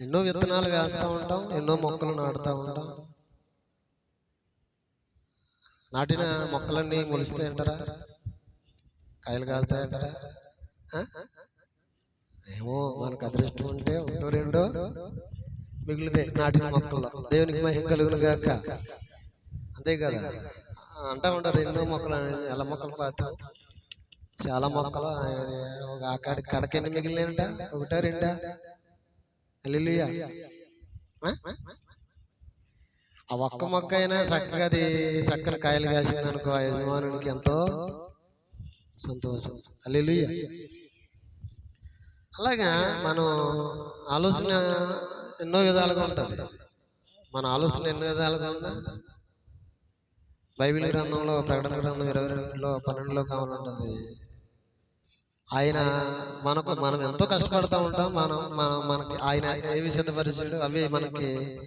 ఎన్నో విత్తనాలు వేస్తూ ఉంటాం ఎన్నో మొక్కలు నాటుతూ ఉంటాం. నాటిన మొక్కలన్నీ మొలుస్తాయి అంటారా కాయలు కాలుతాయంటారా ఏమో మనకు అదృష్టం ఉంటే ఒకటో రెండో మిగిలితే నాటిన మొక్కల్లో. దేవునికి మహిం కలుగును గాక. అంతే కదా? అంటా ఉంటారు ఎన్నో మొక్కలు అని. ఎలా మొక్కలు పాతాం. చాలా మొక్కలు ఆ, ఒక అక్కడి కడకెన్ని మిగిలినాయంట? ఒకటో రెండా. హల్లెలూయా. ఆ? ఒక్క మొక్క అయినా చక్కగా అది చక్కని కాయలు కాసింది అనుకో ఆ యజమానునికి ఎంతో సంతోషం. అల్లెలుయ్య అలాగా మనం ఆలోచన ఎన్నో విధాలుగా ఉంటుంది. మన ఆలోచన ఎన్నో విధాలుగా ఉన్నా బైబిల్ గ్రంథంలో ప్రకటన గ్రంథం ఇరవై రెండులో పన్నెండులో కావాలంటుంది. ఆయన మనకు మనం ఎంతో కష్టపడుతూ ఉంటాం. మనం మనం మనకి ఆయన ఏవి సిద్ధపరిచాడు అవి మనకి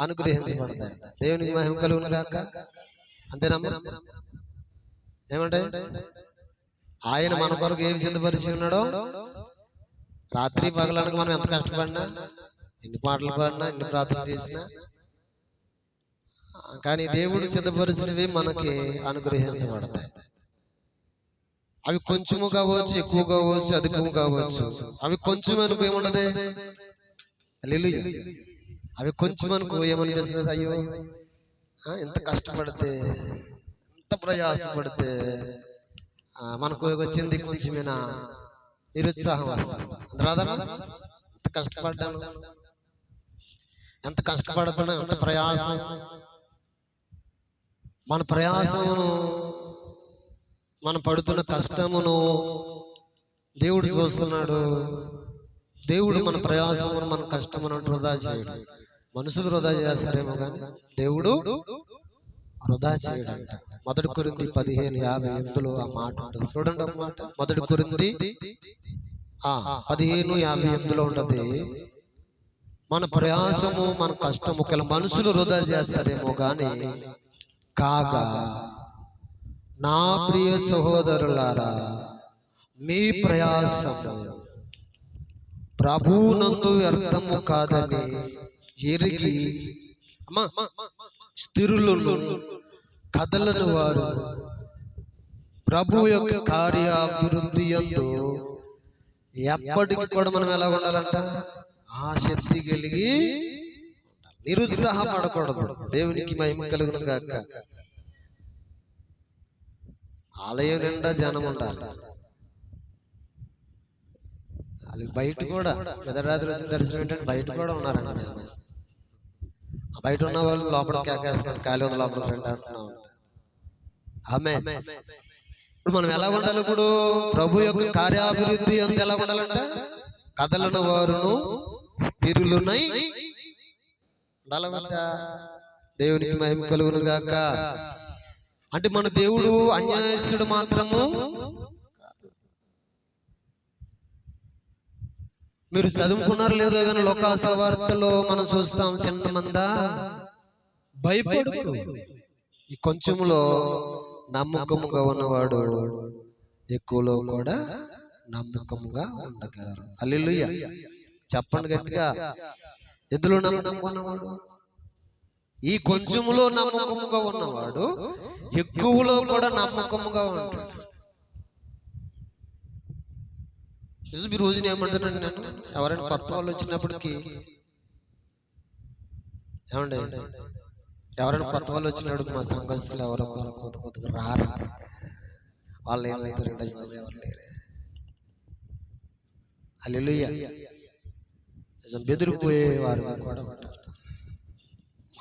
అనుగ్రహించబడతాయి. దేవునికి మహిమ కలుగును గాక. అంతేనమ్మా? ఏమంటే? ఆయన మన కొరకు ఏవి సిద్ధపరిచి ఉన్నాడో? రాత్రి పగలనకు మనం ఎంత కష్టపడినా ఎన్ని పాటలు పాడినా ఎన్ని ప్రార్థన చేసినా కానీ దేవుడు సిద్ధపరిచినవి మనకి అనుగ్రహించబడతాయి. అవి కొంచెము కావచ్చు ఎక్కువ కావచ్చు అధికము కావచ్చు అవి కొంచెం అనుకో ఏముండదే అవి కొంచెం అనుకో ఏమనిపిస్తుంది అయ్యో ఎంత కష్టపడితే ఎంత ప్రయాసపడితే మనకు వచ్చింది కొంచెమేనా? నిరుత్సాహం వస్తుంది. రాదా ఎంత కష్టపడ్డాను? ఎంత కష్టపడుతున్నా ఎంత ప్రయాసం? మన ప్రయాసమును మనం పడుతున్న కష్టమును దేవుడు చూస్తున్నాడు. దేవుడు మన ప్రయాసమును మన కష్టమును వృధా చేయడు. మనుషులు వృధా చేస్తారేమో కానీ దేవుడు వృధా చేయడంట. మొదటి కొరింది పదిహేను యాభై ఎనిమిదిలో ఆ మాట ఉంటుంది? చూడండి ఒక మాట మొదటి కొరింది ఆ పదిహేను యాభై ఎనిమిదిలో ఉంటది మన ప్రయాసము మన కష్టము ఒకవేళ మనుషులు వృధా చేస్తారేమో గాని కాగా నా ప్రియ సహోదరులారా మీ ప్రయాసము ప్రభునందు వ్యర్థము కాదని ఎరిగి స్థిరులను కదలని వారు. ప్రభు యొక్క కార్యాభివృద్ధి ఎందు ఎప్పటికి కూడా మనం ఎలా ఉండాలంట? ఆ శక్తి కలిగి నిరుత్సాహపడకూడదు. దేవునికి మహిమ కలుగును కాక ఆలయం నిండా జనం ఉండాలి. వాళ్ళు బయట కూడా మెదరాత్రి వచ్చిన దర్శనం ఏంటంటే బయట కూడా ఉన్నారండి జనం. బయట ఉన్న వాళ్ళు లోపల కేకేస్తున్నారు ఖాళీ ఉంది లోపల ఫ్రెండ్ అంటున్నాం. ఆమె ఇప్పుడు మనం ఎలా ఉండాలి ఇప్పుడు? ప్రభు యొక్క కార్యాభివృద్ధి అంత ఎలా ఉండాలంట? కథలను వారును స్థిరులునై ఉండాలంట దేవునికి మహిమ కలుగును గాక అంటే మన దేవుడు అన్యాయస్తుడు మాత్రము కాదు. మీరు చదువుకున్నారు లేదో కానీ లోకాస వార్తలో మనం చూస్తాం చిన్న మంద భయపడుకు. ఈ కొంచెములో నమ్మకముగా ఉన్నవాడు ఎక్కువలో కూడా నమ్మకముగా ఉండగలరు. అల్లెలుయ్య చెప్పండి గట్టిగా. ఎందులో నమ్మకం ఉన్నవాడు? ఈ కొంచెములో నమ్మకముగా ఉన్నవాడు ఎక్కువలో కూడా నమ్మకముగా ఉంటాడు. ఈ రోజున ఏమంటానండి నేను ఎవరైనా కొత్త వాళ్ళు వచ్చినప్పటికీ ఏమండి? ఎవరైనా కొత్త వాళ్ళు వచ్చినప్పుడు మా సంఘస్థులు ఎవరో కొద్ది కొద్ది కొద్దిగా రారా? వాళ్ళు ఏమైతే అయ్యో ఎవరు లేరే. అల్లెలుయ్య నిజం బెదిరిపోయేవారుగా కూడా ఉంటారు.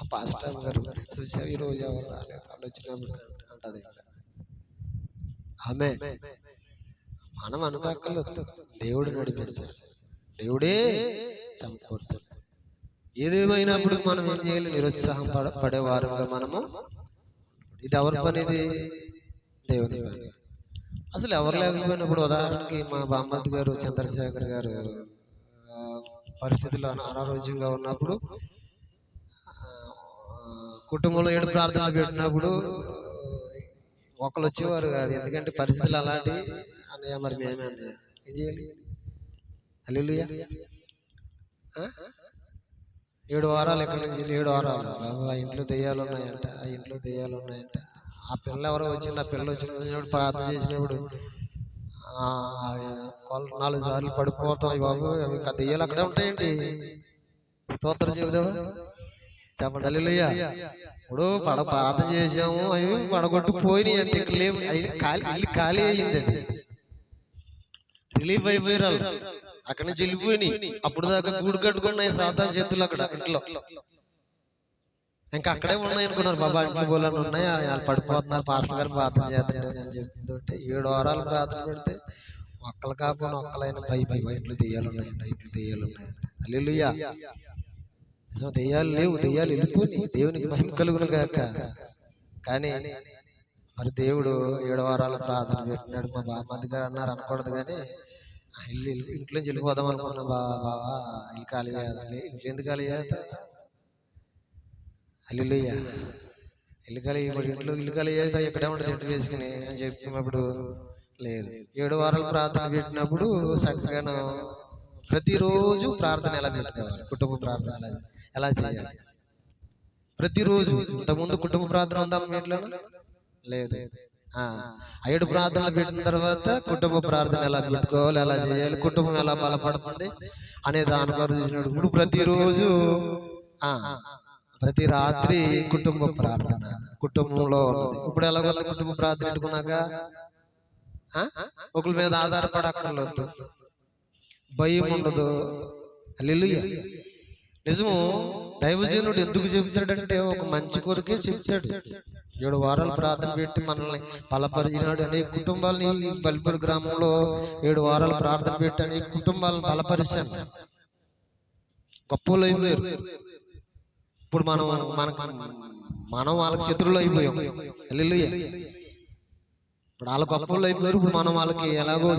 మా పాస్టర్ గారు చూసా ఈ రోజు ఎవరు రాలేదు? వాళ్ళు వచ్చినప్పుడు అంటది ఆమె మనం అనుకోక్కర్లేదు దేవుడు నడిపించాలి దేవుడే సమకూర్చాలి ఏదేమైనప్పుడు మనం ఏం చేయాలి? నిరుత్సాహం పడ పడేవారుగా మనము? ఇది ఎవరి పని ఇది దేవుని పని. అసలు ఎవరు లేకపోయినప్పుడు ఉదాహరణకి మా బామ్మద్ది గారు చంద్రశేఖర్ గారు ఆ, పరిస్థితుల్లో అనారోగ్యంగా ఉన్నప్పుడు కుటుంబంలో ఏడు ప్రార్థనలు పెట్టినప్పుడు ఒకళ్ళు వచ్చేవారు కాదు. ఎందుకంటే పరిస్థితులు అలాంటి అన్నయ్య మరి మేమే అన్నయ్య. ఏం చేయాలి? ఏడు వారాలు ఎక్కడి నుంచి? ఏడు వారాలు. బాబు ఆ ఇంట్లో దెయ్యాలు ఉన్నాయంట. ఆ ఇంట్లో దెయ్యాలు ఉన్నాయంట. ఆ పిల్ల ఎవరో వచ్చింది. ఆ పిల్ల వచ్చినప్పుడు ప్రార్థన చేసినప్పుడు నాలుగు సార్లు పడిపోతాం బాబు. ఇంకా దెయ్యాలు అక్కడే ఉంటాయండి. స్తోత్రం చెబుదావా చెప్పండి. అల్లెలుయ్య ఇప్పుడు పడ ప్రార్థన చేసాము అవి పడగొట్టు పోయినాయి అంతే ఇక్కడ లేవు అవి ఖాళీ ఇల్లు ఖాళీ అయ్యింది అది. రిలీఫ్ అయిపోయారు. అక్కడి నుంచి వెళ్ళిపోయినాయి. అప్పుడు దాకా గూడు కట్టుకున్నాయి సాతాన్ చేతులు అక్కడ ఇంట్లో ఇంకా అక్కడే ఉన్నాయి అనుకున్నారు. బాబా ఇంట్లో బోలని ఉన్నాయి. వాళ్ళు పడిపోతున్నారు. పాస్టర్ గారు ప్రార్థన చేస్తున్నారు అని చెప్తుంటే ఏడు వారాలు ప్రార్థన పెడితే ఒక్కలు కాకపోయినా ఒక్కలైన పై పై ఇంట్లో దెయ్యాలు ఉన్నాయంట ఇంట్లో దెయ్యాలు ఉన్నాయంట అల్లెలుయ్యా. నిజం దెయ్యాలు లేవు దెయ్యాలు వెళ్ళిపోయి దేవునికి మహిమ కలుగును గాక. కానీ మరి దేవుడు ఏడు వారాల ప్రార్థన పెట్టినాడు మా బామ్మది గారు అన్నారు అనకూడదు కానీ ఆ ఇల్లు ఇల్లు- ఇంట్లో నుంచి వెళ్ళిపోదాం అనుకున్నా. బా బావా ఇల్లు ఖాళీ చేయాలి ఇంట్లో ఎందుకు ఖాళీ చేస్తా అల్లుయ్య ఇల్లు ఖాళీ ఇప్పుడు ఇంట్లో ఇల్లు ఖాళీ చేస్తా ఇక్కడే ఉంటుంది చెట్టు వేసుకుని అని చెప్పినప్పుడు లేదు. ఏడు వారాలు ప్రార్థన పెట్టినప్పుడు చక్కగాను ప్రతిరోజు ప్రార్థన ఎలా పెట్టుకోవాలి కుటుంబ ప్రార్థన ఎలా ఎలా చేయాలి? ప్రతిరోజు ఇంతకుముందు కుటుంబ ప్రార్థన ఉందా మీ ఇంట్లో? లేదు. ఏడు ప్రార్థనలు పెట్టిన తర్వాత కుటుంబ ప్రార్థన ఎలా పెట్టుకోవాలి ఎలా చేయాలి? కుటుంబం ఎలా బలపడుతుంది? అనే దాని చూసినప్పుడు ఇప్పుడు ప్రతిరోజు ప్రతి రాత్రి కుటుంబ ప్రార్థన. కుటుంబంలో ఉన్నది. ఇప్పుడు ఎలా ఉంది కుటుంబ ప్రార్థన పెట్టుకున్నాక? ఒకరి మీద ఆధారపడక్కర్లేదు భయం ఉండదు అల్లెలుయ్య నిజము దైవజనుడు ఎందుకు చెబుతాడంటే ఒక మంచి కొరకే చెప్తాడు. ఏడు వారాలు ప్రార్థన పెట్టి మనల్ని బలపరిచినాడు అనేక కుటుంబాలని బలిపడి గ్రామంలో ఏడు వారాలు ప్రార్థన పెట్టి అనేక కుటుంబాలను బలపరిచాను. గొప్పలు అయిపోయారు. ఇప్పుడు మనం మనకు మనం వాళ్ళకి శత్రువులు అయిపోయాం. ఇప్పుడు వాళ్ళ గొప్పలు అయిపోయారు. ఇప్పుడు మనం వాళ్ళకి ఎలాగో